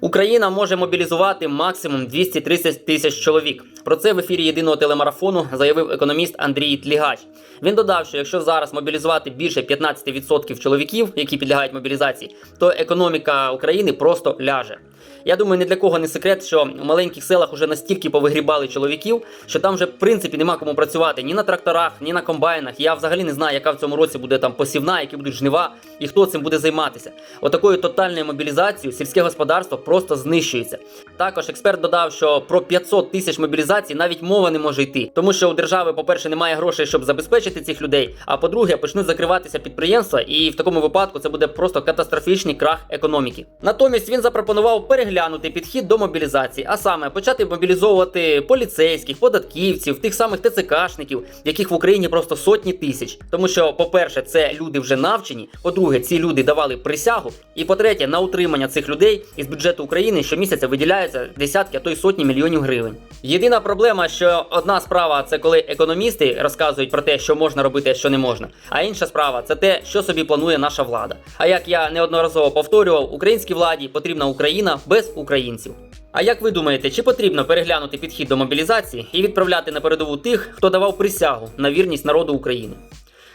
Україна може мобілізувати максимум 230 тисяч чоловік. Про це в ефірі єдиного телемарафону заявив економіст Андрій Тлігач. Він додав, що якщо зараз мобілізувати більше 15% чоловіків, які підлягають мобілізації, то економіка України просто ляже. Я думаю, ні для кого не секрет, що в маленьких селах вже настільки повигрібали чоловіків, що там вже в принципі нема кому працювати ні на тракторах, ні на комбайнах. Я взагалі не знаю, яка в цьому році буде там посівна, які будуть жнива і хто цим буде займатися. Отакою тотальною мобілізацією сільське господарство просто знищується. Також експерт додав, що про 500 тисяч мобілізацій навіть мова не може йти, тому що у держави, по-перше, немає грошей, щоб забезпечити цих людей. А по-друге, почнуть закриватися підприємства, і в такому випадку це буде просто катастрофічний крах економіки. Натомість він запропонував переглянути підхід до мобілізації, а саме почати мобілізовувати поліцейських, податківців, тих самих ТЦКшників, яких в Україні просто сотні тисяч. Тому що, по-перше, це люди вже навчені. По-друге, ці люди давали присягу. І по-третє, на утримання цих людей із бюджету України щомісяця виділяється десятки, а то й сотні мільйонів гривень. Єдина проблема, що одна справа це коли економісти розказують про те, що можна робити, а що не можна. А інша справа це те, що собі планує наша влада. А як я неодноразово повторював, українській владі потрібна Україна без українців. А як ви думаєте, чи потрібно переглянути підхід до мобілізації і відправляти на передову тих, хто давав присягу на вірність народу України?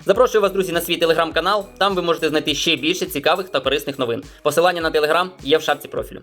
Запрошую вас, друзі, на свій телеграм-канал. Там ви можете знайти ще більше цікавих та корисних новин. Посилання на телеграм є в шапці профілю.